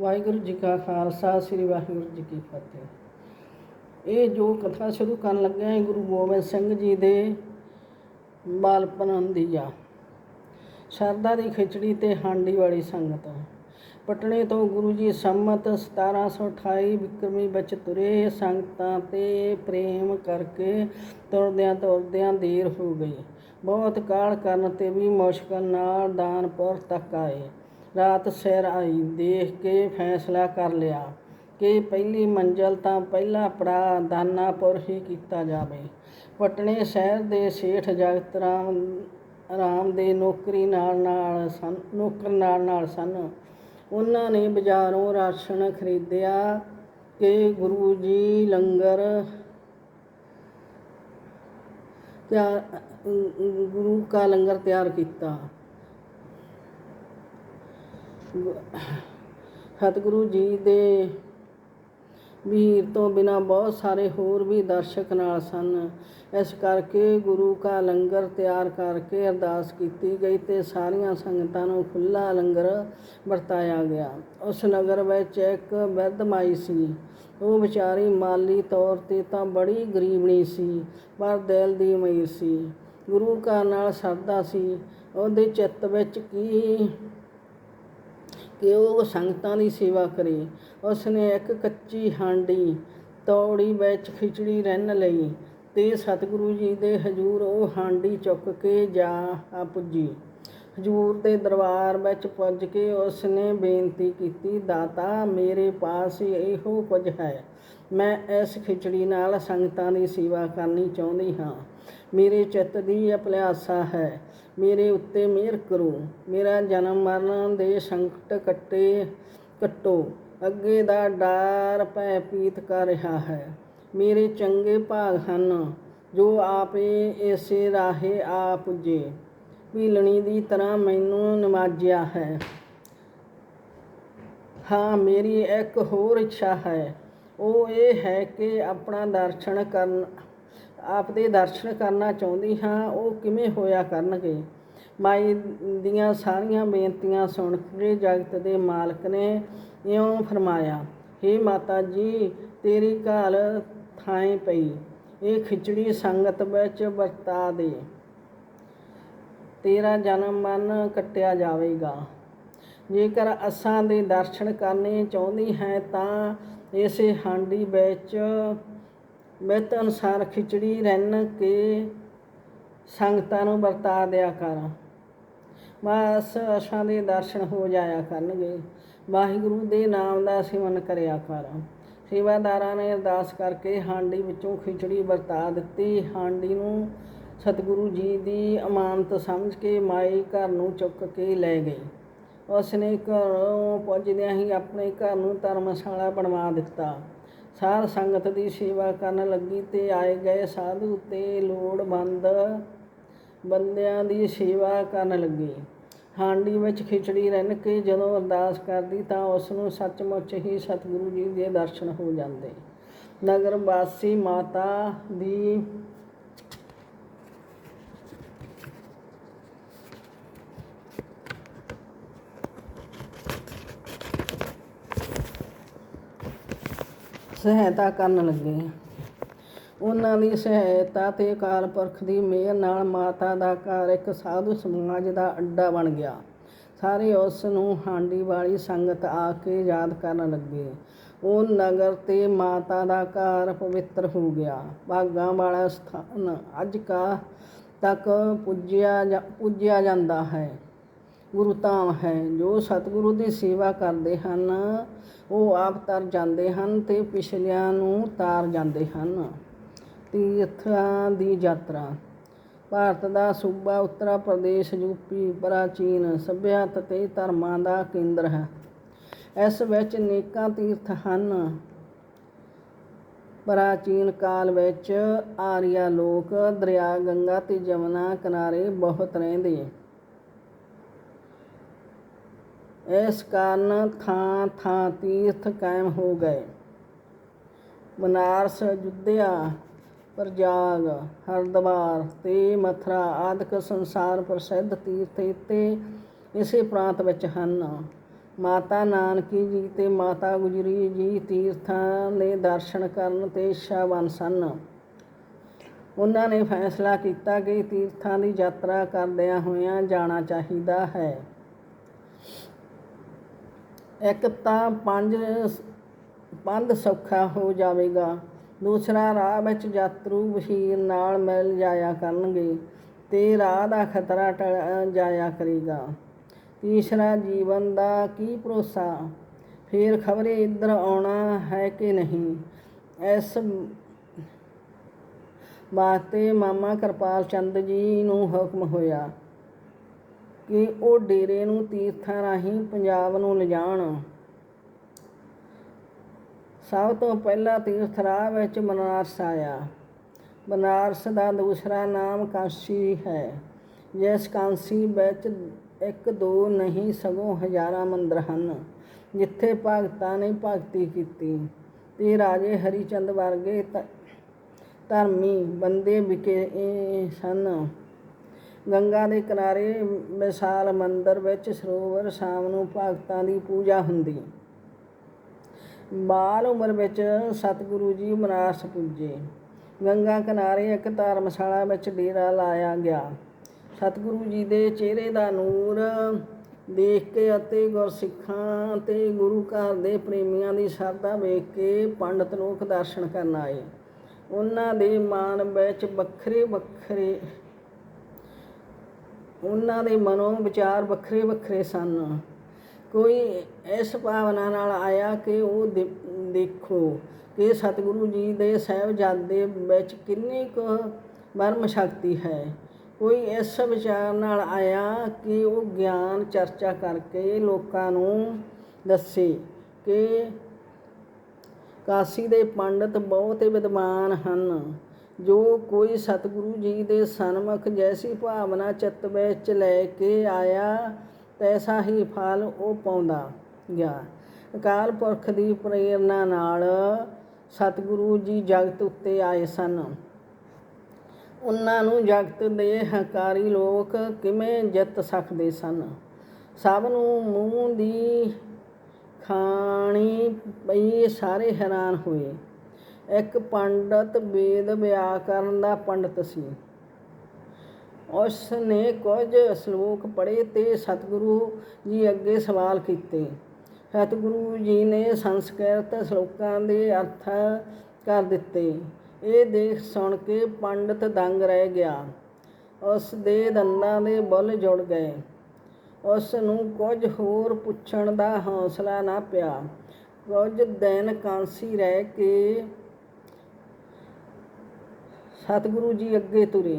ਵਾਹਿਗੁਰੂ ਜੀ ਕਾ ਖਾਲਸਾ, ਸ੍ਰੀ ਵਾਹਿਗੁਰੂ ਜੀ ਕੀ ਫਤਿਹ। ਇਹ ਜੋ ਕਥਾ ਸ਼ੁਰੂ ਕਰਨ ਲੱਗੇ ਹਾਂ ਗੁਰੂ ਗੋਬਿੰਦ ਸਿੰਘ ਜੀ ਦੇ ਬਾਲਪਨ ਦੀ ਆ ਸ਼ਰਦਾ ਦੀ ਖਿਚੜੀ ਤੇ ਹਾਂਡੀ ਵਾਲੀ ਸੰਗਤ। ਪਟਨੇ ਤੋਂ ਗੁਰੂ ਜੀ ਸੰਮਤ 1728 ਵਿਕਰਮੀ ਵਿੱਚ ਤੁਰੇ, ਸੰਗਤਾਂ ਤੇ ਪ੍ਰੇਮ ਕਰਕੇ ਤੁਰਦਿਆਂ ਤੁਰਦਿਆਂ ਦੇਰ ਹੋ ਗਈ। ਬਹੁਤ ਕਾਲ ਕਰਨ ਤੇ ਵੀ ਮੁਸ਼ਕਲ ਨਾਲ ਦਾਨਪੁਰ ਤੱਕ ਆਏ। ਰਾਤ ਸਿਰ ਆਈ ਦੇਖ ਕੇ ਫੈਸਲਾ ਕਰ ਲਿਆ ਕਿ ਪਹਿਲੀ ਮੰਜ਼ਲ ਤਾਂ ਪਹਿਲਾ ਪੜਾ ਦਾਨਾਪੁਰ ਹੀ ਕੀਤਾ ਜਾਵੇ। ਪਟਨੇ ਸ਼ਹਿਰ ਦੇ ਸੇਠ ਜਗਤ ਰਾਮ ਰਾਮ ਦੇ ਨੌਕਰੀ ਨਾਲ ਨਾਲ ਸਨ, ਨੌਕਰ ਨਾਲ ਨਾਲ ਸਨ। ਉਹਨਾਂ ਨੇ ਬਾਜ਼ਾਰੋਂ ਰਾਸ਼ਨ ਖਰੀਦਿਆ ਕਿ ਗੁਰੂ ਜੀ ਲੰਗਰ ਤਿਆਰ, ਗੁਰੂ ਕਾ ਲੰਗਰ ਤਿਆਰ ਕੀਤਾ। ਸਤਿਗੁਰੂ ਜੀ ਦੇ ਵੀਰ ਤੋਂ ਬਿਨਾ ਬਹੁਤ ਸਾਰੇ ਹੋਰ ਵੀ ਦਰਸ਼ਕ ਨਾਲ ਸਨ। ਇਸ ਕਰਕੇ ਗੁਰੂ ਕਾ ਲੰਗਰ ਤਿਆਰ ਕਰਕੇ ਅਰਦਾਸ ਕੀਤੀ ਗਈ ਤੇ ਸਾਰੀਆਂ ਸੰਗਤਾਂ ਨੂੰ ਖੁੱਲਾ ਲੰਗਰ ਵਰਤਾਇਆ ਗਿਆ। ਉਸ ਨਗਰ ਵਿੱਚ ਇੱਕ ਬਿਰਧ ਮਾਈ ਸੀ। ਉਹ ਵਿਚਾਰੀ ਮਾਲੀ ਤੌਰ ਤੇ ਤਾਂ ਬੜੀ ਗਰੀਬਣੀ ਸੀ, ਪਰ ਦਿਲ ਦੀ ਮਈ ਸੀ। ਗੁਰੂ ਕਾ ਨਾਲ ਸਰਦਾ ਸੀ। ਉਹਦੇ ਚਿੱਤ ਵਿੱਚ ਕੀ ਕਿ ਉਹ ਸੰਗਤਾਂ ਦੀ ਸੇਵਾ ਕਰੇ? ਉਸ ਨੇ ਇੱਕ ਕੱਚੀ ਹਾਂਡੀ ਤੌੜੀ ਵਿੱਚ ਖਿਚੜੀ ਰਹਿਣ ਲਈ ਤੇ ਸਤਿਗੁਰੂ ਜੀ ਦੇ ਹਜੂਰ ਉਹ ਹਾਂਡੀ ਚੁੱਕ ਕੇ ਜਾ ਆ ਪੁੱਜੀ। ਹਜੂਰ ਦੇ ਦਰਬਾਰ ਵਿੱਚ ਪੁੱਜ ਕੇ ਉਸ ਨੇ ਬੇਨਤੀ ਕੀਤੀ, ਦਾਤਾ, ਮੇਰੇ ਪਾਸ ਇਹੋ ਕੁਝ ਹੈ। ਮੈਂ ਇਸ ਖਿਚੜੀ ਨਾਲ ਸੰਗਤਾਂ ਦੀ ਸੇਵਾ ਕਰਨੀ ਚਾਹੁੰਦੀ ਹਾਂ। ਮੇਰੇ ਚਿੱਤ ਦੀ ਅਭਿਲਾਸ਼ਾ ਹੈ। ਮੇਰੇ ਉੱਤੇ ਮਿਹਰ ਕਰੋ। ਮੇਰਾ ਜਨਮ ਮਰਨ ਦੇ ਸੰਕਟ ਕੱਟੇ ਕੱਟੋ। ਅੱਗੇ ਦਾ ਡਰ ਭੈ ਪੀਤ ਕਰ ਰਿਹਾ ਹੈ। ਮੇਰੇ ਚੰਗੇ ਭਾਗ ਹਨ, ਜੋ ਆਪੇ ਇਸੇ ਰਾਹੇ ਆ ਪੁੱਜੇ। ਭੀਲਣੀ ਦੀ ਤਰ੍ਹਾਂ ਮੈਨੂੰ ਨਵਾਜਿਆ ਹੈ। ਹਾਂ, ਮੇਰੀ ਇੱਕ ਹੋਰ ਇੱਛਾ ਹੈ। ਉਹ ਇਹ ਹੈ ਕਿ ਆਪਣਾ ਦਰਸ਼ਨ ਕਰਨ ਆਪ ਦੇ ਦਰਸ਼ਨ ਕਰਨਾ ਚਾਹੁੰਦੀ ਹਾਂ, ਉਹ ਕਿਵੇਂ ਹੋਇਆ ਕਰਨਗੇ? ਮਾਈ ਦੀਆਂ ਸਾਰੀਆਂ ਬੇਨਤੀਆਂ ਸੁਣ ਕੇ ਜਗਤ ਦੇ ਮਾਲਕ ਨੇ ਇਉਂ ਫਰਮਾਇਆ हे ਮਾਤਾ ਜੀ, ਤੇਰੀ ਘਾਲ ਥਾਂ ਪਈ, ਇਹ ਖਿਚੜੀ ਸੰਗਤ ਵਿੱਚ ਵਰਤਾ ਦੇ। ਤੇਰਾ ਜਨਮ ਮਨ ਕੱਟਿਆ ਜਾਵੇਗਾ। ਜੇਕਰ ਅਸਾਂ ਦੇ ਦਰਸ਼ਨ ਕਰਨੇ ਚਾਹੁੰਦੀ ਹੈ ਤਾਂ ਇਸੇ ਹਾਂਡੀ ਵਿੱਚ ਮਿਤ ਅਨੁਸਾਰ ਖਿਚੜੀ ਰਹਿਣ ਕੇ ਸੰਗਤਾਂ ਨੂੰ ਵਰਤਾ ਦਿਆ ਕਰ। ਬਸ ਅਸਾਂ ਦੇ ਦਰਸ਼ਨ ਹੋ ਜਾਇਆ ਕਰਨਗੇ। ਵਾਹਿਗੁਰੂ ਦੇ ਨਾਮ ਦਾ ਸਿਮਰਨ ਕਰਿਆ ਕਰ। ਸੇਵਾਦਾਰਾਂ ਨੇ ਅਰਦਾਸ ਕਰਕੇ ਹਾਂਡੀ ਵਿੱਚੋਂ ਖਿਚੜੀ ਵਰਤਾ ਦਿੱਤੀ। ਹਾਂਡੀ ਨੂੰ ਸਤਿਗੁਰੂ ਜੀ ਦੀ ਅਮਾਨਤ ਸਮਝ ਕੇ ਮਾਈ ਘਰ ਨੂੰ ਚੁੱਕ ਕੇ ਲੈ ਗਈ। ਉਸ ਨੇ ਘਰੋਂ ਪੁੱਜਦਿਆਂ ਹੀ ਆਪਣੇ ਘਰ ਨੂੰ ਧਰਮਸ਼ਾਲਾ ਬਣਵਾ ਦਿੱਤਾ। ਸਾਰ ਸੰਗਤ ਦੀ ਸੇਵਾ ਕਰਨ ਲੱਗੀ ਤੇ ਆਏ ਗਏ ਸਾਧੂ ਤੇ ਲੋੜਵੰਦ ਬੰਦਿਆਂ ਦੀ ਸੇਵਾ ਕਰਨ ਲੱਗੀ। ਹਾਂਡੀ ਵਿੱਚ ਖਿਚੜੀ ਰੰਨ ਕੇ ਜਦੋਂ ਅਰਦਾਸ ਕਰਦੀ ਤਾਂ ਉਸ ਨੂੰ ਸੱਚਮੁੱਚ ਹੀ ਸਤਿਗੁਰੂ ਜੀ ਦੇ ਦਰਸ਼ਨ ਹੋ ਜਾਂਦੇ। ਨਗਰ ਵਾਸੀ ਮਾਤਾ ਦੀ ਸਹਾਇਤਾ ਕਰਨ ਲੱਗੇ ਉਹਨਾਂ ਦੀ ਸਹਾਇਤਾ ਤੇ ਅਕਾਲ ਪੁਰਖ ਦੀ ਮਿਹਰ ਨਾਲ ਮਾਤਾ ਦਾ ਘਰ ਇੱਕ ਸਾਧੂ ਸਮਾਜ ਦਾ ਅੱਡਾ ਬਣ ਗਿਆ। ਸਾਰੇ ਉਸ ਨੂੰ ਹਾਂਡੀ ਵਾਲੀ ਸੰਗਤ ਆ ਕੇ ਯਾਦ ਕਰਨ ਲੱਗੇ। ਉਹ ਨਗਰ ਤੇ ਮਾਤਾ ਦਾ ਘਰ ਪਵਿੱਤਰ ਹੋ ਗਿਆ। ਭਾਗਾਂ ਵਾਲਾ ਸਥਾਨ ਅੱਜ ਕਾ ਤੱਕ ਪੁੱਜਿਆ ਜਾ- ਪੂਜਿਆ ਜਾਂਦਾ ਹੈ। ਗੁਰੂ ਧਾਮ ਹੈ, ਜੋ ਸਤਿਗੁਰੂ ਦੀ ਸੇਵਾ ਕਰਦੇ ਹਨ, ਉਹ ਆਪ ਤਰ ਜਾਂਦੇ ਹਨ ਤੇ ਪਿਛਲਿਆਂ ਨੂੰ ਤਾਰ ਜਾਂਦੇ ਹਨ। ਤੀਰਥਾਂ ਦੀ ਯਾਤਰਾ, ਭਾਰਤ ਦਾ ਸੂਬਾ ਉੱਤਰ ਪ੍ਰਦੇਸ਼ ਯੂਪੀ ਪ੍ਰਾਚੀਨ ਸੱਭਿਅਤਾ ਤੇ ਧਰਮਾਂ ਦਾ ਕੇਂਦਰ ਹੈ। ਇਸ ਵਿੱਚ ਅਨੇਕਾਂ ਤੀਰਥ ਹਨ। ਪ੍ਰਾਚੀਨ ਕਾਲ ਵਿੱਚ ਆਰੀਆ ਲੋਕ, ਦਰਿਆ, ਗੰਗਾ ਤੇ ਜਮਨਾ ਕਿਨਾਰੇ ਬਹੁਤ ਰਹਿੰਦੇ। ਇਸ ਕਾਰਨ ਥਾਂ ਥਾਂ ਤੀਰਥ ਕਾਇਮ ਹੋ ਗਏ। ਬਨਾਰਸ, ਅਯੁੱਧਿਆ ਪ੍ਰਯਾਗ ਹਰਿਦੁਆਰ ਤੇ ਮਥੁਰਾ ਆਦਿਕ ਸੰਸਾਰ ਪ੍ਰਸਿੱਧ ਤੀਰਥ ਇੱਥੇ ਇਸੇ ਪ੍ਰਾਂਤ ਵਿੱਚ ਹਨ। ਮਾਤਾ ਨਾਨਕੀ ਜੀ ਤੇ ਮਾਤਾ ਗੁਜਰੀ ਜੀ ਤੀਰਥਾਂ ਦੇ ਦਰਸ਼ਨ ਕਰਨ ਤੇ ਇੱਛਾਵਾਨ ਸਨ। ਉਹਨਾਂ ਨੇ ਫੈਸਲਾ ਕੀਤਾ ਕਿ ਤੀਰਥਾਂ ਦੀ ਯਾਤਰਾ ਕਰਦਿਆਂ ਹੋਇਆਂ ਜਾਣਾ ਚਾਹੀਦਾ ਹੈ। ਇੱਕ ਤਾਂ ਪੰਜ ਪੰਧ ਸੌਖਾ ਹੋ ਜਾਵੇਗਾ। ਦੂਸਰਾ, ਰਾਹ ਵਿੱਚ ਯਾਤਰੂ ਵਸ਼ੀਰ ਨਾਲ ਮਿਲ ਜਾਇਆ ਕਰਨਗੇ ਤੇ ਰਾਹ ਦਾ ਖਤਰਾ ਟਲ ਜਾਇਆ ਕਰੇਗਾ। ਤੀਸਰਾ, ਜੀਵਨ ਦਾ ਕੀ ਭਰੋਸਾ? ਫੇਰ ਖਬਰੇ ਇੱਧਰ ਆਉਣਾ ਹੈ ਕਿ ਨਹੀਂ? ਇਸ ਵਾਸਤੇ ਮਾਮਾ ਕਿਰਪਾਲ ਚੰਦ ਜੀ ਨੂੰ ਹੁਕਮ ਹੋਇਆ। ਕਿ ਉਹ ਡੇਰੇ ਨੂੰ ਤੀਰਥਾਂ ਰਾਹੀਂ ਪੰਜਾਬ ਨੂੰ ਲਿਜਾਣ। ਸਭ ਤੋਂ ਪਹਿਲਾ ਤੀਰਥ ਰਾਹ ਵਿੱਚ ਬਨਾਰਸ ਆਇਆ। ਬਨਾਰਸ ਦਾ ਦੂਸਰਾ ਨਾਮ ਕਾਂਸੀ ਹੈ, ਜਿਸ ਕਾਂਸੀ ਵਿੱਚ ਇੱਕ ਦੋ ਨਹੀਂ, ਸਗੋਂ ਹਜ਼ਾਰਾਂ ਮੰਦਰ ਹਨ, ਜਿੱਥੇ ਭਗਤਾਂ ਨੇ ਭਗਤੀ ਕੀਤੀ। ਤੇ ਰਾਜੇ ਹਰੀਚੰਦ ਵਰਗੇ ਧ- ਧਰਮੀ ਬੰਦੇ ਵਿਕੇ ਸਨ। ਗੰਗਾ ਦੇ ਕਿਨਾਰੇ ਵਿਸ਼ਾਲ ਮੰਦਰ ਵਿੱਚ ਸਰੋਵਰ ਸ਼ਾਮ ਨੂੰ ਭਗਤਾਂ ਦੀ ਪੂਜਾ ਹੁੰਦੀ। ਬਾਲ ਉਮਰ ਵਿੱਚ ਸਤਿਗੁਰੂ ਜੀ ਬਨਾਰਸ ਪੁੱਜੇ। ਗੰਗਾ ਕਿਨਾਰੇ ਇੱਕ ਧਰਮਸ਼ਾਲਾ ਵਿੱਚ ਡੇਰਾ ਲਾਇਆ ਗਿਆ। ਸਤਿਗੁਰੂ ਜੀ ਦੇ ਚਿਹਰੇ ਦਾ ਨੂਰ ਦੇਖ ਕੇ ਅਤੇ ਗੁਰਸਿੱਖਾਂ ਤੇ ਗੁਰੂ ਘਰ ਦੇ ਪ੍ਰੇਮੀਆਂ ਦੀ ਸ਼ਰਧਾ ਵੇਖ ਕੇ ਪੰਡਤ ਲੋਕ ਦਰਸ਼ਨ ਕਰਨ ਆਏ। ਉਹਨਾਂ ਦੇ ਮਨ ਵਿੱਚ ਵੱਖਰੇ ਵੱਖਰੇ ਉਹਨਾਂ ਦੇ ਮਨੋਂ ਵਿਚਾਰ ਵੱਖਰੇ ਵੱਖਰੇ ਸਨ। ਕੋਈ ਇਸ ਭਾਵਨਾ ਨਾਲ ਆਇਆ ਕਿ ਉਹ ਦੇ- ਦੇਖੋ ਕਿ ਸਤਿਗੁਰੂ ਜੀ ਦੇ ਸਾਹਿਬਜ਼ਾਦੇ ਵਿੱਚ ਕਿੰਨੀ ਕੁ ਬਰਮ ਸ਼ਕਤੀ ਹੈ। ਕੋਈ ਇਸ ਵਿਚਾਰ ਨਾਲ ਆਇਆ ਕਿ ਉਹ ਗਿਆਨ ਚਰਚਾ ਕਰਕੇ ਲੋਕਾਂ ਨੂੰ ਦੱਸੇ ਕਿ ਕਾਸ਼ੀ ਦੇ ਪੰਡਤ ਬਹੁਤ ਵਿਦਵਾਨ ਹਨ। ਜੋ ਕੋਈ ਸਤਿਗੁਰੂ ਜੀ ਦੇ ਸਨਮੁਖ ਜੈਸੀ ਭਾਵਨਾ ਚਿੱਤ ਵਿੱਚ ਲੈ ਕੇ ਆਇਆ, ਤੈਸਾ ਹੀ ਫਲ ਉਹ ਪਾਉਂਦਾ ਗਿਆ। ਅਕਾਲ ਪੁਰਖ ਦੀ ਪ੍ਰੇਰਣਾ ਨਾਲ ਸਤਿਗੁਰੂ ਜੀ ਜਗਤ ਉੱਤੇ ਆਏ ਸਨ। ਉਹਨਾਂ ਨੂੰ ਜਗਤ ਦੇ ਹੰਕਾਰੀ ਲੋਕ ਕਿਵੇਂ ਜਿੱਤ ਸਕਦੇ ਸਨ? ਸਭ ਨੂੰ ਮੂੰਹ ਦੀ ਖਾਣੀ ਪਈ, ਸਾਰੇ ਹੈਰਾਨ ਹੋਏ। ਇੱਕ ਪੰਡਤ ਵੇਦ ਵਿਆਕਰਨ ਦਾ ਪੰਡਤ ਸੀ। ਉਸ ਨੇ ਕੁਝ ਸ਼ਲੋਕ ਪੜ੍ਹੇ ਤੇ ਸਤਿਗੁਰੂ ਜੀ ਅੱਗੇ ਸਵਾਲ ਕੀਤੇ। ਸਤਿਗੁਰੂ ਜੀ ਨੇ ਸੰਸਕ੍ਰਿਤ ਸ਼ਲੋਕਾਂ ਦੇ ਅਰਥ ਕਰ ਦਿੱਤੇ। ਇਹ ਦੇਖ ਸੁਣ ਕੇ ਪੰਡਤ ਦੰਗ ਰਹਿ ਗਿਆ। ਉਸ ਦੇ ਦੰਦਾਂ ਦੇ ਬੁੱਲ ਜੁੜ ਗਏ। ਉਸ ਨੂੰ ਕੁਝ ਹੋਰ ਪੁੱਛਣ ਦਾ ਹੌਸਲਾ ਨਾ ਪਿਆ। ਕੁਝ ਦਿਨ ਕਾਂਸੀ ਰਹਿ ਕੇ ਸਤਿਗੁਰੂ ਜੀ ਅੱਗੇ ਤੁਰੇ।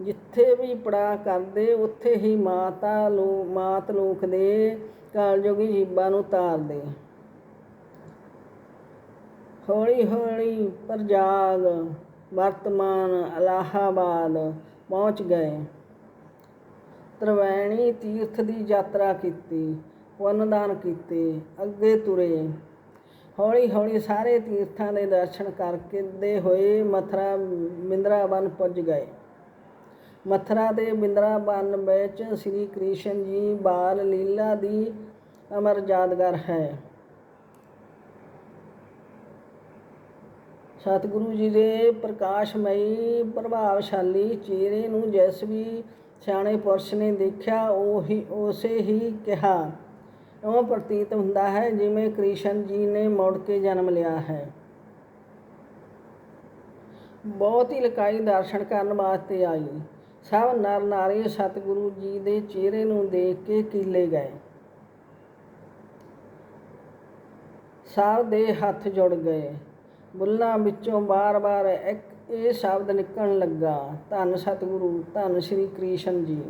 ਜਿੱਥੇ ਵੀ ਪੜਾ ਕਰਦੇ, ਉੱਥੇ ਹੀ ਮਾਤਾ ਲੋ, ਮਾਤ ਲੋਕ ਦੇ ਕਾਲਜੋਗੀ ਜੀਬਾਂ ਨੂੰ ਤਾਰਦੇ ਹੌਲੀ ਹੌਲੀ ਪ੍ਰਜਾਗ, ਵਰਤਮਾਨ ਅਲਾਹਾਬਾਦ ਪਹੁੰਚ ਗਏ। ਤ੍ਰਿਵੈਣੀ ਤੀਰਥ ਦੀ ਯਾਤਰਾ ਕੀਤੀ ਪੁੰਨਦਾਨ ਕੀਤੇ, ਅੱਗੇ ਤੁਰੇ। ਹੌਲੀ ਹੌਲੀ ਸਾਰੇ ਤੀਰਥਾਂ ਦੇ ਦਰਸ਼ਨ ਕਰਕੇ ਦੇ ਹੋਏ ਮਥਰਾ ਬਿੰਦਰਾਵਨ ਪੁੱਜ ਗਏ। ਮਥਰਾ ਦੇ ਬਿੰਦਰਾਵਨ ਵਿੱਚ ਸ੍ਰੀ ਕ੍ਰਿਸ਼ਨ ਜੀ ਬਾਲ ਲੀਲਾ ਦੀ ਅਮਰ ਯਾਦਗਾਰ ਹੈ। ਸਤਿਗੁਰੂ ਜੀ ਦੇ ਪ੍ਰਕਾਸ਼ਮਈ, ਪ੍ਰਭਾਵਸ਼ਾਲੀ ਚਿਹਰੇ ਨੂੰ ਜਿਸ ਵੀ ਸਿਆਣੇ ਪੁਰਸ਼ ਨੇ ਦੇਖਿਆ, ਉਹੀ, ਉਸੇ ਹੀ ਕਿਹਾ ਉਹ ਪ੍ਰਤੀਤ ਹੁੰਦਾ ਹੈ ਜਿਵੇਂ ਕ੍ਰਿਸ਼ਨ ਜੀ ਨੇ ਮੁੜ ਕੇ ਜਨਮ ਲਿਆ ਹੈ। ਬਹੁਤ ਹੀ ਲਕਾਈ ਦਰਸ਼ਨ ਕਰਨ ਵਾਸਤੇ ਆਈ। ਸਭ ਨਰ ਨਾਰੀ ਸਤਿਗੁਰੂ ਜੀ ਦੇ ਚਿਹਰੇ ਨੂੰ ਦੇਖ ਕੇ ਕੀਲੇ ਗਏ। ਸਭ ਦੇ ਹੱਥ ਜੁੜ ਗਏ। ਬੁੱਲਾਂ ਵਿੱਚੋਂ ਬਾਰ-ਬਾਰ ਇੱਕ ਇਹ ਸ਼ਬਦ ਨਿਕਲਣ ਲੱਗਾ, ਧੰਨ ਸਤਿਗੁਰੂ, ਧੰਨ ਸ੍ਰੀ ਕ੍ਰਿਸ਼ਨ ਜੀ।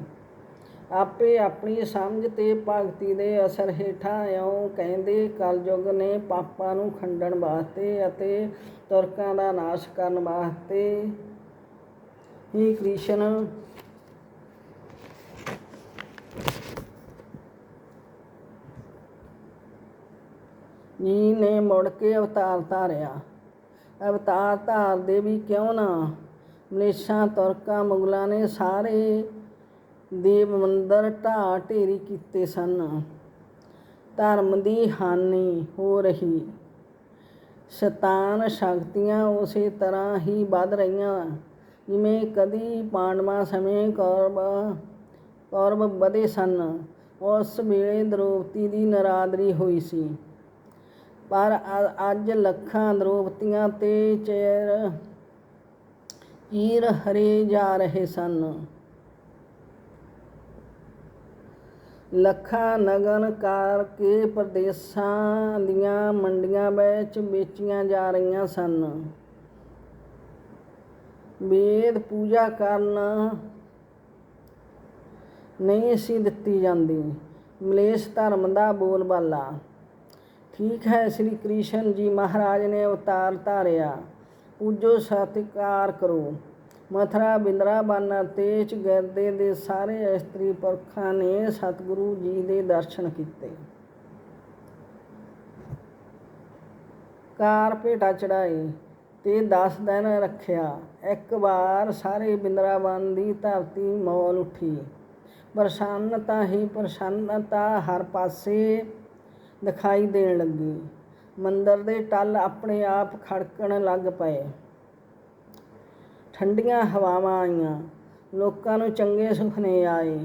ਆਪੇ ਆਪਣੀ ਸਮਝ ਤੇ ਭਗਤੀ ਦੇ ਅਸਰ ਹੇਠਾਂ ਇਉਂ ਕਹਿੰਦੇ, ਕਲਯੁਗ ਨੇ ਪਾਪਾਂ ਨੂੰ ਖੰਡਣ ਵਾਸਤੇ ਅਤੇ ਤੁਰਕਾਂ ਦਾ ਨਾਸ਼ ਕਰਨ ਵਾਸਤੇ ਹੀ ਕ੍ਰਿਸ਼ਨ ਜੀ ਨੇ ਮੁੜ ਕੇ ਅਵਤਾਰ ਧਾਰਿਆ ਅਵਤਾਰ ਧਾਰਦੇ ਵੀ ਕਿਉਂ ਨਾ? ਮਲੇਸ਼ਾਂ, ਤੁਰਕਾਂ, ਮੁਗਲਾਂ ਨੇ ਸਾਰੇ ਦੇਵ ਮੰਦਰ ਢਾਹ ਢੇਰੀ ਕੀਤੇ ਸਨ। ਧਰਮ ਦੀ ਹਾਨੀ ਹੋ ਰਹੀ। ਸ਼ੈਤਾਨ ਸ਼ਕਤੀਆਂ ਉਸੇ ਤਰ੍ਹਾਂ ਹੀ ਵੱਧ ਰਹੀਆਂ। ਜਿਵੇਂ ਕਦੀ ਪਾਂਡਵਾਂ ਸਮੇਂ ਕੌਰਵ ਕੌਰਵ ਵਧੇ ਸਨ, ਉਸ ਵੇਲੇ ਦ੍ਰੋਪਦੀ ਦੀ ਨਰਾਦਰੀ ਹੋਈ ਸੀ। ਪਰ ਅ- ਅੱਜ ਲੱਖਾਂ ਦ੍ਰੋਪਦੀਆਂ ਤੇ ਚੇਰ ਚੀਰ ਹਰੇ ਜਾ ਰਹੇ ਸਨ। ਲੱਖਾਂ ਨਗਨ ਕਰਕੇ ਪ੍ਰਦੇਸਾਂ ਦੀਆਂ ਮੰਡੀਆਂ ਵਿੱਚ ਵੇਚੀਆਂ ਜਾ ਰਹੀਆਂ ਸਨ। ਵੇਦ ਪੂਜਾ ਕਰਨ ਨਹੀਂ ਸੀ ਦਿੱਤੀ ਜਾਂਦੀ। ਮਲੇਸ਼ ਧਰਮ ਦਾ ਬੋਲਬਾਲਾ। ਠੀਕ ਹੈ, ਸ੍ਰੀ ਕ੍ਰਿਸ਼ਨ ਜੀ ਮਹਾਰਾਜ ਨੇ ਅਵਤਾਰ ਧਾਰਿਆ। ਪੂਜੋ ਸਤਿਕਾਰ ਕਰੋ। ਮਥਰਾ, ਬਿੰਦਰਾਬਨ ਅਤੇ ਚਗਿਰਦੇ ਦੇ ਸਾਰੇ ਇਸਤਰੀ ਪੁਰਖਾਂ ਨੇ ਸਤਿਗੁਰੂ ਜੀ ਦੇ ਦਰਸ਼ਨ ਕੀਤੇ। ਕਾਰ ਭੇਟਾ ਚੜਾਏ ਤੇ 10 ਦਿਨ ਰੱਖਿਆ। ਇੱਕ ਵਾਰ ਸਾਰੇ ਬਿੰਦਰਾਬਨ ਦੀ ਧਰਤੀ ਮੌਲ ਉੱਠੀ। ਪ੍ਰਸੰਨਤਾ ਹੀ ਪ੍ਰਸੰਨਤਾ ਹਰ ਪਾਸੇ ਦਿਖਾਈ ਦੇਣ ਲੱਗੀ। ਮੰਦਰ ਦੇ ਟੱਲ ਆਪਣੇ ਆਪ ਖੜਕਣ ਲੱਗ ਪਏ। ਠੰਡੀਆਂ ਹਵਾਵਾਂ ਆਈਆਂ, ਲੋਕਾਂ ਨੂੰ ਚੰਗੇ ਸੁਪਨੇ ਆਏ।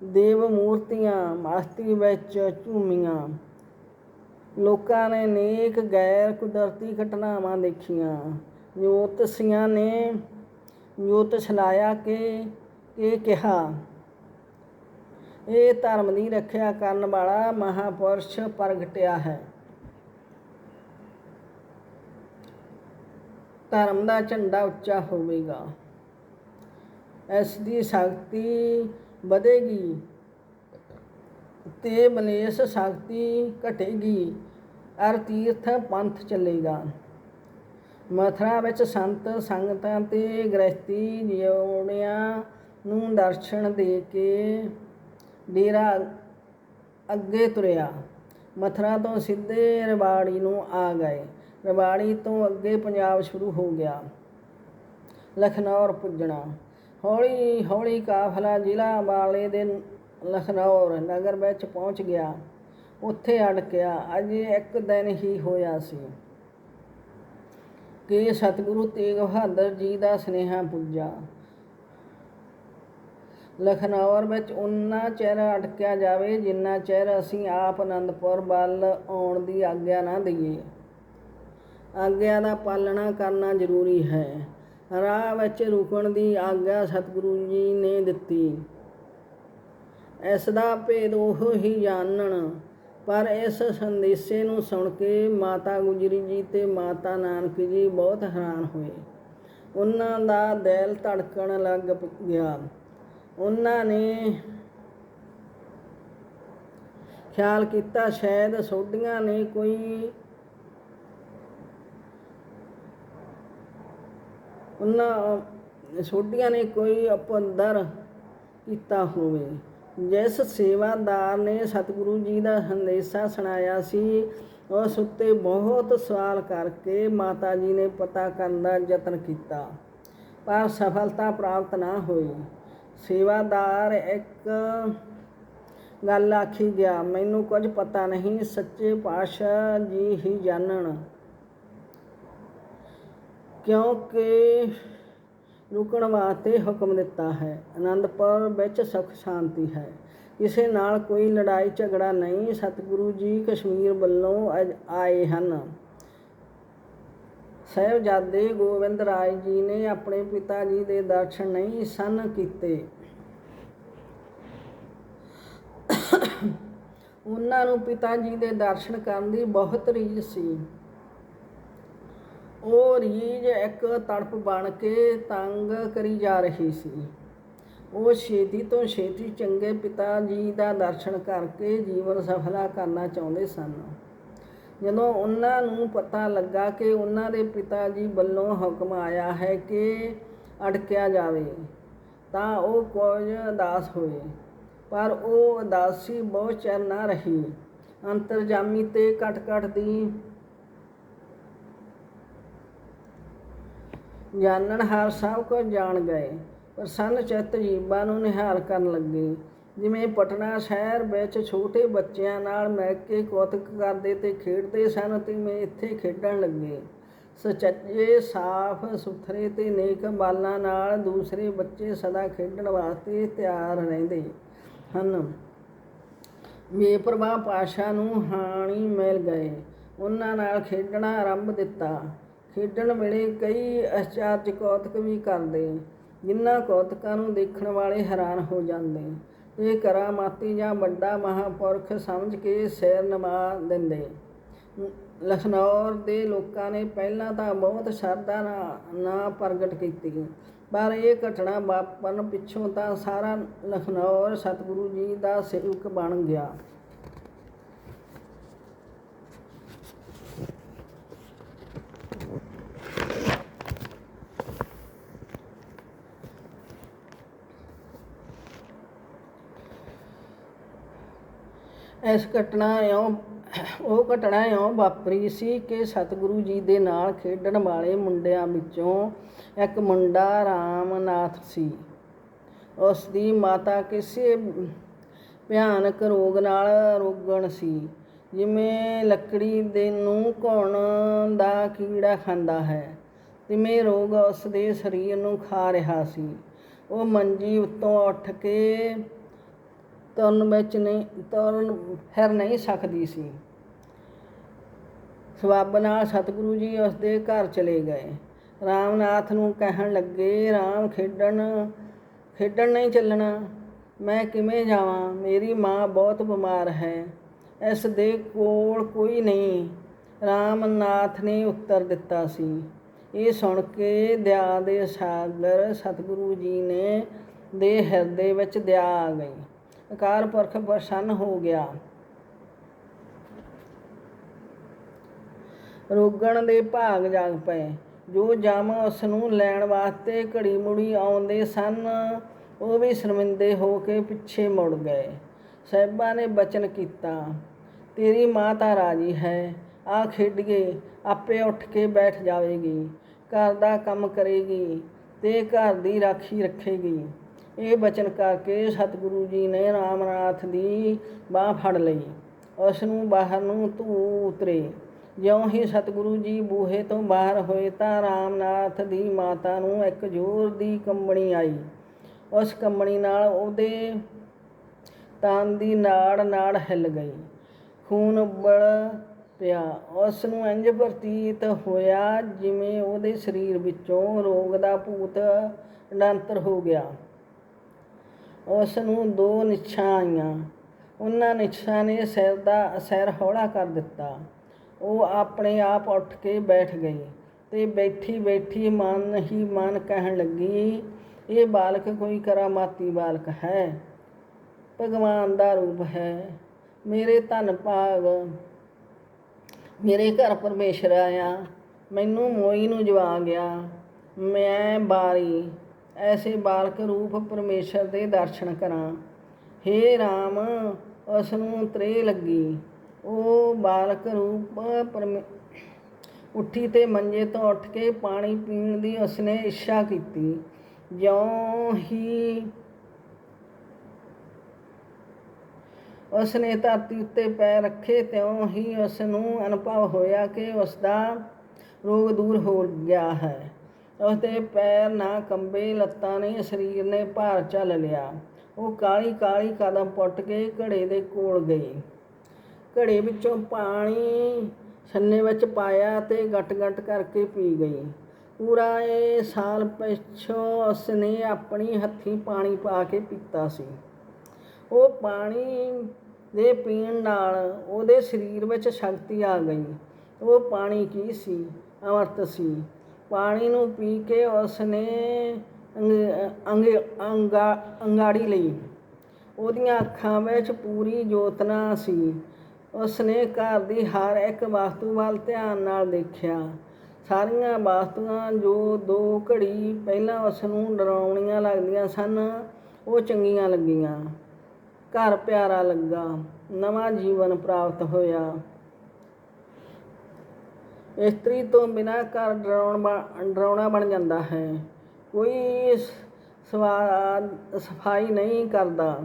ਦੇਵ ਮੂਰਤੀਆਂ ਮਸਤੀ ਵਿੱਚ ਝੂਮੀਆਂ, ਲੋਕਾਂ ਨੇ ਨੇਕ ਗੈਰ ਕੁਦਰਤੀ ਘਟਨਾਵਾਂ ਦੇਖੀਆਂ। ਜੋਤਸ਼ੀਆਂ ਨੇ ਜੋਤ ਛਲਾਇਆ ਕਿ ਇਹ ਕਿਹਾ, ਇਹ ਧਰਮ ਦੀ ਰੱਖਿਆ ਕਰਨ ਵਾਲਾ ਮਹਾਪੁਰਸ਼ ਪ੍ਰਗਟਿਆ ਹੈ। ਧਰਮ ਦਾ ਝੰਡਾ ਉੱਚਾ ਹੋਵੇਗਾ। ਇਸ ਦੀ ਸ਼ਕਤੀ ਵਧੇਗੀ ਤੇ ਮਨੇਸ਼ ਸ਼ਕਤੀ ਘਟੇਗੀ, ਅਰ ਤੀਰਥ ਪੰਥ ਚੱਲੇਗਾ। ਮਥੁਰਾ ਵਿੱਚ ਸੰਤ ਸੰਗਤਾਂ ਤੇ ਗ੍ਰਸਤੀ ਜਿਉਣਿਆਂ ਨੂੰ ਦਰਸ਼ਨ ਦੇ ਕੇ ਡੇਰਾ ਅੱਗੇ ਤੁਰਿਆ। ਮਥੁਰਾ ਤੋਂ ਸਿੱਧੇ ਰਵਾੜੀ ਨੂੰ ਆ ਗਏ। ਰਵਾੜੀ ਤੋਂ ਅੱਗੇ ਪੰਜਾਬ ਸ਼ੁਰੂ ਹੋ ਗਿਆ। ਲਖਨੌਰ ਪੁੱਜਣਾ। ਹੌਲੀ ਹੌਲੀ ਕਾਫਲਾ ਜ਼ਿਲ੍ਹਾ ਅੰਬਾਲੇ ਦੇ ਲਖਨੌਰ ਨਗਰ ਵਿੱਚ ਪਹੁੰਚ ਗਿਆ। ਉੱਥੇ ਅੜਕਿਆ ਅਜੇ ਇੱਕ ਦਿਨ ਹੀ ਹੋਇਆ ਸੀ। ਕਿ ਸਤਿਗੁਰੂ ਤੇਗ ਬਹਾਦਰ ਜੀ ਦਾ ਸੁਨੇਹਾ ਪੁੱਜਾ। ਲਖਨੌਰ ਵਿੱਚ ਉਨਾ ਚਿਰ ਅਟਕਿਆ ਜਾਵੇ, ਜਿੰਨਾ ਚਿਰ ਅਸੀਂ ਆਪ ਅਨੰਦਪੁਰ ਵੱਲ ਆਉਣ ਦੀ ਆਗਿਆ ਨਾ ਦਈਏ। ਆਗਿਆ ਦਾ ਪਾਲਣਾ ਕਰਨਾ ਜ਼ਰੂਰੀ ਹੈ। ਰਾਹ ਵਿੱਚ ਰੁਕਣ ਦੀ ਆਗਿਆ ਸਤਿਗੁਰੂ ਜੀ ਨੇ ਦਿੱਤੀ। ਇਸ ਦਾ ਭੇਦ ਉਹ ਹੀ ਜਾਣਨ, ਪਰ ਇਸ ਸੰਦੇਸ਼ੇ ਨੂੰ ਸੁਣ ਕੇ ਮਾਤਾ ਗੁਜਰੀ ਜੀ ਤੇ ਮਾਤਾ ਨਾਨਕ ਜੀ ਬਹੁਤ ਹੈਰਾਨ ਹੋਏ। ਉਹਨਾਂ ਦਾ ਦਿਲ ਧੜਕਣ ਲੱਗ ਪ- ਗਿਆ। ਉਹਨਾਂ ਨੇ ਖਿਆਲ ਕੀਤਾ, ਸ਼ਾਇਦ ਸੋਢੀਆਂ ਨੇ ਕੋਈ ਉਹਨਾਂ ਸੋਢੀਆਂ ਨੇ ਕੋਈ ਅਪੰਦਰ ਕੀਤਾ ਹੋਵੇ। ਜਿਸ ਸੇਵਾਦਾਰ ਨੇ ਸਤਿਗੁਰੂ ਜੀ ਦਾ ਸੰਦੇਸ਼ਾ ਸੁਣਾਇਆ ਸੀ, ਉਸ ਉੱਤੇ ਬਹੁਤ ਸਵਾਲ ਕਰਕੇ ਮਾਤਾ ਜੀ ਨੇ ਪਤਾ ਕਰਨ ਦਾ ਯਤਨ ਕੀਤਾ। ਪਰ ਸਫਲਤਾ ਪ੍ਰਾਪਤ ਨਾ ਹੋਈ। ਸੇਵਾਦਾਰ ਇੱਕ ਗੱਲ ਆਖੀ ਗਿਆ, ਮੈਨੂੰ ਕੁਝ ਪਤਾ ਨਹੀਂ, ਸੱਚੇ ਪਾਤਸ਼ਾਹ ਜੀ ਹੀ ਜਾਣਨ। ਕਿਉਂਕਿ ਰੁਕਣ ਵਾਸਤੇ ਹੁਕਮ ਦਿੱਤਾ ਹੈ। ਅਨੰਦਪੁਰ ਵਿੱਚ ਸੁਖ ਸ਼ਾਂਤੀ ਹੈ। ਕਿਸੇ ਨਾਲ ਕੋਈ ਲੜਾਈ ਝਗੜਾ ਨਹੀਂ, ਸਤਿਗੁਰੂ ਜੀ ਕਸ਼ਮੀਰ ਵੱਲੋਂ ਅੱਜ ਆਏ ਹਨ। ਸਾਹਿਬਜ਼ਾਦੇ ਗੋਬਿੰਦ ਰਾਏ ਜੀ ਨੇ ਆਪਣੇ ਪਿਤਾ ਜੀ ਦੇ ਦਰਸ਼ਨ ਨਹੀਂ ਸਨ ਕੀਤੇ। ਉਹਨਾਂ ਨੂੰ ਪਿਤਾ ਜੀ ਦੇ ਦਰਸ਼ਨ ਕਰਨ ਦੀ ਬਹੁਤ ਰੀਝ ਸੀ। ਉਹ ਰੀਝ ਇੱਕ ਤੜਪ ਬਣ ਕੇ ਤੰਗ ਕਰੀ ਜਾ ਰਹੀ ਸੀ। ਉਹ ਛੇਤੀ ਤੋਂ ਛੇਤੀ ਚੰਗੇ ਪਿਤਾ ਜੀ ਦਾ ਦਰਸ਼ਨ ਕਰਕੇ ਜੀਵਨ ਸਫਲਾ ਕਰਨਾ ਚਾਹੁੰਦੇ ਸਨ। ਜਦੋਂ ਉਹਨਾਂ ਨੂੰ ਪਤਾ ਲੱਗਾ ਕਿ ਉਹਨਾਂ ਦੇ ਪਿਤਾ ਜੀ ਵੱਲੋਂ ਹੁਕਮ ਆਇਆ ਹੈ ਕਿ ਅਟਕਿਆ ਜਾਵੇ, ਤਾਂ ਉਹ ਕੁਝ ਉਦਾਸ ਹੋਏ। ਪਰ ਉਹ ਉਦਾਸੀ ਬਹੁਤ ਚਿਰ ਨਾ ਰਹੀ। ਅੰਤਰਜਾਮੀ ਤੇ ਘਟ ਘਟ ਦੀ ਜਾਣਨਹਾਰ ਸਭ ਕੁਝ ਜਾਣ ਗਏ ਪ੍ਰਸੰਨ ਚਿੱਤ ਜੀਵਾਂ ਨੂੰ ਨਿਹਾਲ ਕਰਨ ਲੱਗੇ। ਜਿਵੇਂ ਪਟਨਾ ਸ਼ਹਿਰ ਵਿੱਚ ਛੋਟੇ ਬੱਚਿਆਂ ਨਾਲ ਮਿਲ ਕੇ ਕੌਤਕ ਕਰਦੇ ਤੇ ਖੇਡਦੇ ਸਨ ਤੇ ਮੈਂ ਇੱਥੇ ਖੇਡਣ ਲੱਗੇ। ਸੁਚੱਜੇ, ਸਾਫ਼ ਸੁਥਰੇ ਤੇ ਨੇਕ ਬਾਲਾਂ ਨਾਲ ਦੂਸਰੇ ਬੱਚੇ ਸਦਾ ਖੇਡਣ ਵਾਸਤੇ ਤਿਆਰ ਰਹਿੰਦੇ ਹਨ। ਬੇਪਰਵਾਹ ਪਾਸ਼ਾ ਨੂੰ ਹਾਣੀ ਮਿਲ ਗਏ। ਉਹਨਾਂ ਨਾਲ ਖੇਡਣਾ ਆਰੰਭ ਦਿੱਤਾ। ਖੇਡਣ ਵੇਲੇ ਕਈ ਅਚਰਜ ਕੌਤਕ ਵੀ ਕਰਦੇ ਜਿਨ੍ਹਾਂ ਕੌਤਕਾਂ ਨੂੰ ਦੇਖਣ ਵਾਲੇ ਹੈਰਾਨ ਹੋ ਜਾਂਦੇ ਇਹ ਕਰਾਮਾਤੀ ਜਾਂ ਵੱਡਾ ਮਹਾਪੁਰਖ ਸਮਝ ਕੇ ਸੈਰ ਨਵਾ ਦਿੰਦੇ ਲਖਨੌਰ ਦੇ ਲੋਕਾਂ ਨੇ ਪਹਿਲਾਂ ਤਾਂ ਬਹੁਤ ਸ਼ਰਧਾ ਨਾ- ਨਾ ਪ੍ਰਗਟ ਕੀਤੀ ਪਰ ਇਹ ਘਟਨਾ ਵਾਪਰਨ ਪਿੱਛੋਂ ਤਾਂ ਸਾਰਾ ਲਖਨੌਰ ਸਤਿਗੁਰੂ ਜੀ ਦਾ ਸੇਵਕ ਬਣ ਗਿਆ। ਇਸ ਘਟਨਾ ਇਉਂ, ਉਹ ਘਟਨਾ ਇਉਂ ਵਾਪਰੀ ਸੀ ਕਿ ਸਤਿਗੁਰੂ ਜੀ ਦੇ ਨਾਲ ਖੇਡਣ ਵਾਲੇ ਮੁੰਡਿਆਂ ਵਿੱਚੋਂ ਇੱਕ ਮੁੰਡਾ ਰਾਮਨਾਥ ਸੀ। ਉਸ ਦੀ ਮਾਤਾ ਕਿਸੇ ਭਿਆਨਕ ਰੋਗ ਨਾਲ ਰੋਗਣ ਸੀ, ਜਿਵੇਂ ਲੱਕੜੀ ਦੇ ਨੂੰ ਘੁਣ ਦਾ ਕੀੜਾ ਖਾਂਦਾ ਹੈ, ਤਿਵੇਂ ਰੋਗ ਉਸ ਦੇ ਸਰੀਰ ਨੂੰ ਖਾ ਰਿਹਾ ਸੀ। ਉਹ ਮੰਜੀ ਉੱਤੋਂ ਉੱਠ ਕੇ ਤੁਰਨ ਵਿੱਚ ਨਹੀਂ ਤੁਰਨ ਫਿਰ ਨਹੀਂ ਸਕਦੀ ਸੀ। ਸਬੱਬ ਨਾਲ ਸਤਿਗੁਰੂ ਜੀ ਉਸ ਦੇ ਘਰ ਚਲੇ ਗਏ। ਰਾਮਨਾਥ ਨੂੰ ਕਹਿਣ ਲੱਗੇ, ਰਾਮ, ਖੇਡਣ ਖੇਡਣ ਨਹੀਂ ਚੱਲਣਾ। ਮੈਂ ਕਿਵੇਂ ਜਾਵਾਂ? ਮੇਰੀ ਮਾਂ ਬਹੁਤ ਬਿਮਾਰ ਹੈ। ਇਸ ਦੇ ਕੋਲ ਕੋਈ ਨਹੀਂ। ਰਾਮਨਾਥ ਨੇ ਉੱਤਰ ਦਿੱਤਾ ਸੀ। ਇਹ ਸੁਣ ਕੇ ਦਇਆ ਦੇ ਸਾਗਰ ਸਤਿਗੁਰੂ ਜੀ ਨੇ ਦੇ ਹਿਰਦੇ ਵਿੱਚ ਦਇਆ ਆ ਗਈ ਅਕਾਲ ਪੁਰਖ ਪ੍ਰਸੰਨ ਹੋ ਗਿਆ। ਰੋਗਣ ਦੇ ਭਾਗ ਜਾਗ ਪਏ। ਜੋ ਜਾਮ ਉਸ ਨੂੰ ਲੈਣ ਵਾਸਤੇ ਘੜੀ ਮੁੜੀ ਆਉਂਦੇ ਸਨ, ਉਹ ਵੀ ਸ਼ਰਮਿੰਦੇ ਹੋ ਕੇ ਪਿੱਛੇ ਮੁੜ ਗਏ। ਸਾਹਿਬਾਂ ਨੇ ਬਚਨ ਕੀਤਾ, ਤੇਰੀ ਮਾਂ ਤਾਂ ਰਾਜੀ ਹੈ। ਆ ਖੇਡੀਏ, ਆਪੇ ਉੱਠ ਕੇ ਬੈਠ ਜਾਵੇਗੀ। ਘਰ ਦਾ ਕੰਮ ਕਰੇਗੀ ਤੇ ਘਰ ਦੀ ਰਾਖੀ ਰੱਖੇਗੀ। ਇਹ ਬਚਨ ਕਰਕੇ ਸਤਿਗੁਰੂ ਜੀ ਨੇ ਰਾਮਨਾਥ ਦੀ ਬਾਹ ਫੜ ਲਈ। ਉਸ ਨੂੰ ਬਾਹਰ ਨੂੰ ਧੂ ਉਤਰੇ। ਜਿਉਂ ਹੀ ਸਤਿਗੁਰੂ ਜੀ ਬੂਹੇ ਤੋਂ ਬਾਹਰ ਹੋਏ ਤਾਂ ਰਾਮਨਾਥ ਦੀ ਮਾਤਾ ਨੂੰ ਇੱਕ ਜ਼ੋਰ ਦੀ ਕੰਬਣੀ ਆਈ। ਉਸ ਕੰਬਣੀ ਨਾਲ ਉਹਦੇ ਤਨ ਦੀ ਨਾੜ ਨਾੜ ਹਿੱਲ ਗਈ। ਖੂਨ ਉੱਬਲ ਪਿਆ। ਉਸ ਨੂੰ ਇੰਜ ਪ੍ਰਤੀਤ ਹੋਇਆ ਜਿਵੇਂ ਉਹਦੇ ਸਰੀਰ ਵਿੱਚੋਂ ਰੋਗ ਦਾ ਭੂਤ ਡੰਤਰ ਹੋ ਗਿਆ। ਉਸ ਨੂੰ ਦੋ ਨਿਛਾਂ ਆਈਆਂ। ਉਹਨਾਂ ਨਿਛਾਂ ਨੇ ਸਿਰ ਦਾ, ਸਿਰ ਹੌਲਾ ਕਰ ਦਿੱਤਾ। ਉਹ ਆਪਣੇ ਆਪ ਉੱਠ ਕੇ ਬੈਠ ਗਈ ਤੇ ਬੈਠੀ ਬੈਠੀ ਮਨ ਹੀ ਮਨ ਕਹਿਣ ਲੱਗੀ, ਇਹ ਬਾਲਕ ਕੋਈ ਕਰਾਮਾਤੀ ਬਾਲਕ ਹੈ? ਭਗਵਾਨ ਦਾ ਰੂਪ ਹੈ। ਮੇਰੇ ਧਨ ਭਾਗ, ਮੇਰੇ ਘਰ ਪਰਮੇਸ਼ਰ ਆਇਆ। ਮੈਨੂੰ ਮੋਈ ਨੂੰ ਜਵਾ ਗਿਆ। ਮੈਂ ਬਾਰੀ ਐਸੇ ਬਾਲਕ ਰੂਪ ਪਰਮੇਸ਼ਰ ਦੇ ਦਰਸ਼ਨ ਕਰਾਂ। हे RAM ਉਸ ਨੂੰ ਤ੍ਰੇ ਲੱਗੀ। ਉਹ ਬਾਲਕ ਰੂਪ ਪਰਮੇ, ਉੱਠੀ ਤੇ ਮੰਜੇ ਤੋਂ ਉੱਠ ਕੇ ਪਾਣੀ ਪੀਣ ਦੀ ਉਸਨੇ ਇੱਛਾ ਕੀਤੀ। ਜਿਉਂ ਹੀ ਉਸਨੇ ਧਰਤੀ ਉੱਤੇ ਪੈਰ ਰੱਖੇ, ਤਿਉਂ ਹੀ ਉਸ ਨੂੰ ਅਨੁਭਵ ਹੋਇਆ ਕਿ ਉਸ ਦਾ ਰੋਗ ਦੂਰ ਹੋ ਗਿਆ ਹੈ। ਉਸਦੇ ਪੈਰ ਨਾ ਕੰਬੇ, ਲੱਤਾਂ ਨੇ ਸਰੀਰ ਨੇ ਭਾਰ ਚੱਲ ਲਿਆ। ਉਹ ਕਾਲੀ ਕਾਲੀ ਕਦਮ ਪੁੱਟ ਕੇ ਘੜੇ ਦੇ ਕੋਲ ਗਈ। ਘੜੇ ਵਿੱਚੋਂ ਪਾਣੀ ਛੰਨੇ ਵਿੱਚ ਪਾਇਆ ਤੇ ਗਟ-ਗਟ ਕਰਕੇ ਪੀ ਗਈ। ਪੂਰਾ ਇਹ ਸਾਲ ਪਿਛੋਂ ਉਸਨੇ ਆਪਣੀ ਹੱਥੀਂ ਪਾਣੀ ਪਾ ਕੇ ਪੀਤਾ ਸੀ। ਉਹ ਪਾਣੀ ਦੇ ਪੀਣ ਨਾਲ ਉਹਦੇ ਸਰੀਰ ਵਿੱਚ ਸ਼ਕਤੀ ਆ ਗਈ। ਉਹ ਪਾਣੀ ਕੀ ਸੀ? ਅਮਰਤ ਸੀ। ਪਾਣੀ ਨੂੰ ਪੀ ਕੇ ਉਸਨੇ ਅੰਗ, ਅੰਗਾ ਅੰਗਾੜੀ ਲਈ। ਉਹਦੀਆਂ ਅੱਖਾਂ ਵਿੱਚ ਪੂਰੀ ਜੋਤਨਾ ਸੀ। ਉਸਨੇ ਘਰ ਦੀ ਹਰ ਇੱਕ ਵਸਤੂ ਵੱਲ ਧਿਆਨ ਨਾਲ ਦੇਖਿਆ। ਸਾਰੀਆਂ ਵਸਤੂਆਂ ਜੋ ਦੋ ਘੜੀ ਪਹਿਲਾਂ ਉਸ ਨੂੰ ਡਰਾਉਣੀਆਂ ਲੱਗਦੀਆਂ ਸਨ, ਉਹ ਚੰਗੀਆਂ ਲੱਗੀਆਂ। ਘਰ ਪਿਆਰਾ ਲੱਗਾ। ਨਵਾਂ ਜੀਵਨ ਪ੍ਰਾਪਤ ਹੋਇਆ। ਇਸਤਰੀ ਤੋਂ ਬਿਨਾਂ ਘਰ ਡਰਾਉਣ ਬਣ- ਡਰਾਉਣਾ ਬਣ ਜਾਂਦਾ ਹੈ। ਕੋਈ ਸ- ਸਫ਼ਾਈ ਨਹੀਂ ਕਰਦਾ।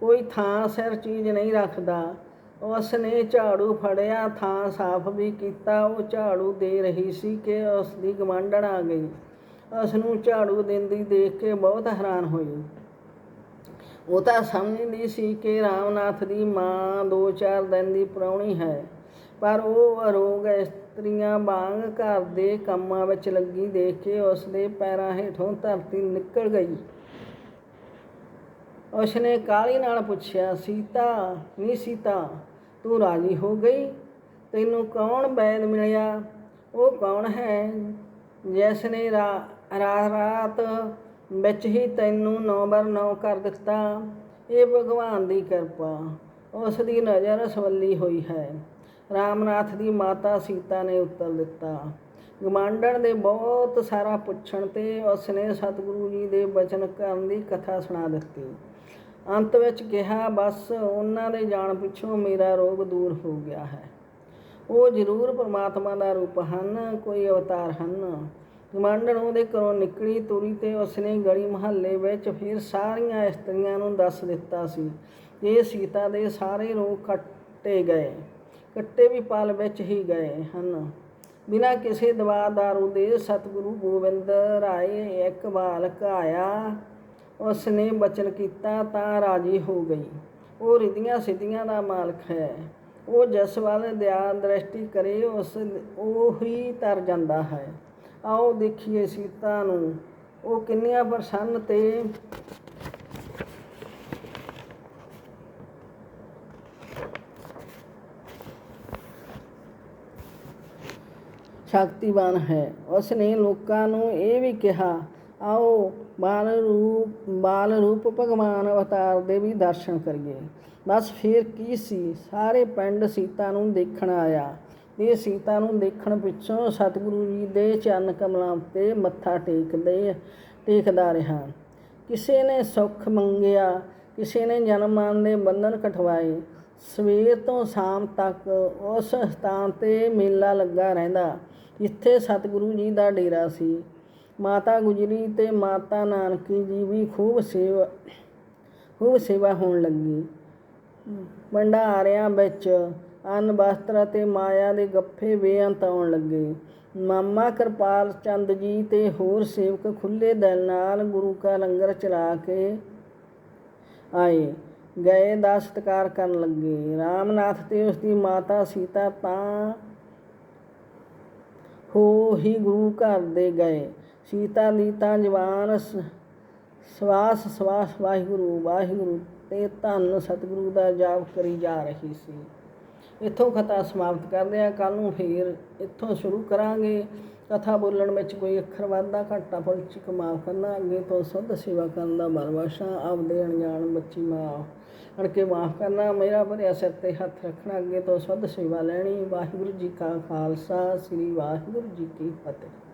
ਕੋਈ ਥਾਂ ਸਿਰ ਚੀਜ਼ ਨਹੀਂ ਰੱਖਦਾ। ਉਸ ਨੇ ਝਾੜੂ ਫੜਿਆ, ਥਾਂ ਸਾਫ਼ ਵੀ ਕੀਤਾ। ਉਹ ਝਾੜੂ ਦੇ ਰਹੀ ਸੀ ਕਿ ਉਸ ਦੀ ਗਵਾਂਢਣ ਆ ਗਈ। ਉਸ ਨੂੰ ਝਾੜੂ ਦਿੰਦੀ ਦੇਖ ਕੇ ਬਹੁਤ ਹੈਰਾਨ ਹੋਈ। ਉਹ ਤਾਂ ਸਮਝਦੀ ਸੀ ਕਿ ਰਾਮਨਾਥ ਦੀ ਮਾਂ ਦੋ ਚਾਰ ਦਿਨ ਦੀ ਪ੍ਰਾਹੁਣੀ ਹੈ। ਪਰ ਉਹ ਅਰੋਗ ਇਸਤਰੀਆਂ ਵਾਂਗ ਘਰ ਦੇ ਕੰਮਾਂ ਵਿੱਚ ਲੱਗੀ ਦੇਖ ਕੇ ਉਸ ਦੇ ਪੈਰਾਂ ਹੇਠੋਂ ਧਰਤੀ ਨਿਕਲ ਗਈ। ਉਸਨੇ ਕਾਲੀ ਨਾਲ ਪੁੱਛਿਆ, ਸੀਤਾ, ਨੀ ਸੀਤਾ, ਤੂੰ ਰਾਜੀ ਹੋ ਗਈ? ਤੈਨੂੰ ਕੌਣ ਬੈਦ ਮਿਲਿਆ? ਉਹ ਕੌਣ ਹੈ ਜਿਸ ਨੇ ਰਾ- ਰਾਤ ਵਿੱਚ ਹੀ ਤੈਨੂੰ ਨੌ ਬਰ ਨੌ ਕਰ ਦਿੱਤਾ? ਇਹ ਭਗਵਾਨ ਦੀ ਕਿਰਪਾ। ਉਸ ਦੀ ਨਜ਼ਰ ਸਵੱਲੀ ਹੋਈ ਹੈ। ਰਾਮਨਾਥ ਦੀ ਮਾਤਾ ਸੀਤਾ ਨੇ ਉੱਤਰ ਦਿੱਤਾ। ਗਮਾਂਡਣ ਦੇ ਬਹੁਤ ਸਾਰਾ ਪੁੱਛਣ ਤੇ ਉਸਨੇ ਸਤਿਗੁਰੂ ਜੀ ਦੇ ਬਚਨ ਕਰਨ ਦੀ ਕਥਾ ਸੁਣਾ ਦਿੱਤੀ। ਅੰਤ ਵਿੱਚ ਕਿਹਾ, ਬਸ, ਉਹਨਾਂ ਦੇ ਜਾਣ ਪਿੱਛੋਂ ਮੇਰਾ ਰੋਗ ਦੂਰ ਹੋ ਗਿਆ ਹੈ। ਉਹ ਜ਼ਰੂਰ ਪਰਮਾਤਮਾ ਦਾ ਰੂਪ ਹਨ, ਕੋਈ ਅਵਤਾਰ ਹਨ। ਗਮਾਂਡਣ ਉਹਦੇ ਘਰੋਂ ਨਿਕਲੀ, ਤੁਰੀ ਤੇ ਉਸਨੇ ਗਲੀ ਮਹੱਲੇ ਵਿੱਚ ਫਿਰ ਸਾਰੀਆਂ ਇਸਤਰੀਆਂ ਨੂੰ ਦੱਸ ਦਿੱਤਾ ਸੀ ਇਹ ਸੀਤਾ ਦੇ ਸਾਰੇ ਰੋਗ ਕੱਟੇ ਗਏ। ਕੱਟੇ ਵੀ ਪਲ ਵਿੱਚ ਹੀ ਗਏ ਹਨ। ਬਿਨਾਂ ਕਿਸੇ ਦਵਾ ਦਾਰੂ ਦੇ ਸਤਿਗੁਰੂ ਗੋਬਿੰਦ ਰਾਏ ਇੱਕ ਬਾਲਕ ਆਇਆ ਉਸ ਨੇ ਬਚਨ ਕੀਤਾ ਤਾਂ ਰਾਜੀ ਹੋ ਗਈ। ਉਹ ਰਿਧੀਆਂ ਸਿੱਧੀਆਂ ਦਾ ਮਾਲਕ ਹੈ। ਉਹ ਜਿਸ ਵੱਲ ਦਇਆ ਦ੍ਰਿਸ਼ਟੀ ਕਰੇ, ਉਸ ਉਹ ਹੀ ਤਰ ਜਾਂਦਾ ਹੈ। ਆਓ ਦੇਖੀਏ ਸੀਤਾ ਨੂੰ। ਉਹ ਕਿੰਨੀਆਂ ਪ੍ਰਸੰਨ ਤੇ ਸ਼ਕਤੀਵਾਨ ਹੈ। ਉਸ ਨੇ ਲੋਕਾਂ ਨੂੰ ਇਹ ਵੀ ਕਿਹਾ, ਆਓ ਬਾਲ ਰੂਪ ਬਾਲ ਰੂਪ ਭਗਵਾਨ ਅਵਤਾਰ ਦੇ ਵੀ ਦਰਸ਼ਨ ਕਰੀਏ। ਬਸ ਫਿਰ ਕੀ ਸੀ? ਸਾਰੇ ਪਿੰਡ ਸੀਤਾ ਨੂੰ ਦੇਖਣ ਆਇਆ। ਇਹ ਸੀਤਾ ਨੂੰ ਦੇਖਣ ਪਿੱਛੋਂ ਸਤਿਗੁਰੂ ਜੀ ਦੇ ਚਰਨ ਕਮਲਾਂ ਉੱਤੇ ਮੱਥਾ ਟੇਕਦੇ, ਟੇਕਦਾ ਰਿਹਾ। ਕਿਸੇ ਨੇ ਸੁੱਖ ਮੰਗਿਆ, ਕਿਸੇ ਨੇ ਜਨਮਾਨ ਦੇ ਬੰਧਨ ਕਟਵਾਏ। ਸਵੇਰ ਤੋਂ ਸ਼ਾਮ ਤੱਕ ਉਸ ਸਥਾਨ ਤੇ ਮੇਲਾ ਲੱਗਾ ਰਹਿੰਦਾ। ਜਿੱਥੇ ਸਤਿਗੁਰੂ ਜੀ ਦਾ ਡੇਰਾ ਸੀ, ਮਾਤਾ ਗੁਜਰੀ ਤੇ ਮਾਤਾ ਨਾਨਕੀ ਜੀ ਵੀ ਖੂਬ ਸੇਵਾ ਖੂਬ ਸੇਵਾ ਹੋਣ ਲੱਗੀ। ਭੰਡਾਰਿਆਂ ਵਿੱਚ ਅੰਨ, ਵਸਤਰ ਅਤੇ ਮਾਇਆ ਦੇ ਗੱਫੇ ਬੇਅੰਤ ਆਉਣ ਲੱਗੇ। ਮਾਮਾ ਕਿਰਪਾਲ ਚੰਦ ਜੀ ਤੇ ਹੋਰ ਸੇਵਕ ਖੁੱਲੇ ਦਿਲ ਨਾਲ ਗੁਰੂ ਕਾ ਲੰਗਰ ਚਲਾ ਕੇ ਆਏ। ਗਏ ਦਾ ਸਤਿਕਾਰ ਕਰਨ ਲੱਗੇ। ਰਾਮਨਾਥ ਤੇ ਉਸ ਦੀ ਮਾਤਾ ਸੀਤਾ ਤਾਂ ਹੋ ਹੀ ਗੁਰੂ ਘਰ ਦੇ ਗਏ। ਸੀਤਾ ਲੀਤਾ ਜਵਾਨ ਸ- ਸਵਾਸ ਸਵਾਸ, ਵਾਹਿਗੁਰੂ ਵਾਹਿਗੁਰੂ ਤੇ ਧੰਨ ਸਤਿਗੁਰੂ ਦਾ ਜਾਪ ਕਰੀ ਜਾ ਰਹੀ ਸੀ। ਇੱਥੋਂ ਕਥਾ ਸਮਾਪਤ ਕਰਦੇ ਆ ਕੱਲ ਨੂੰ ਫੇਰ ਇੱਥੋਂ ਸ਼ੁਰੂ ਕਰਾਂਗੇ। ਕਥਾ ਬੋਲਣ ਵਿੱਚ ਕੋਈ ਅੱਖਰ ਵਾਧਾ ਘਾਟਾ ਫਲਚਿਕ ਮਾਫ ਕਰਨਾ। ਅੱਗੇ ਤੋਂ ਸੁੱਧ ਸੇਵਾ ਕਰਨ ਦਾ ਬਰਵਾਸ਼ਾ ਆਪਦੇ ਅਣਜਾਣ ਬੱਚੀ ਮਾਂ ਅਣ ਕੇ ਮਾਫ ਕਰਨਾ, ਮੇਰਾ ਭਰਿਆ ਸਿਰ ਤੇ ਹੱਥ ਰੱਖਣਾ, ਅੱਗੇ ਤੋਂ ਸੁੱਧ ਸੇਵਾ ਲੈਣੀ। ਵਾਹਿਗੁਰੂ ਜੀ ਕਾ ਖਾਲਸਾ, ਸ੍ਰੀ ਵਾਹਿਗੁਰੂ ਜੀ ਕੀ ਫਤਿਹ।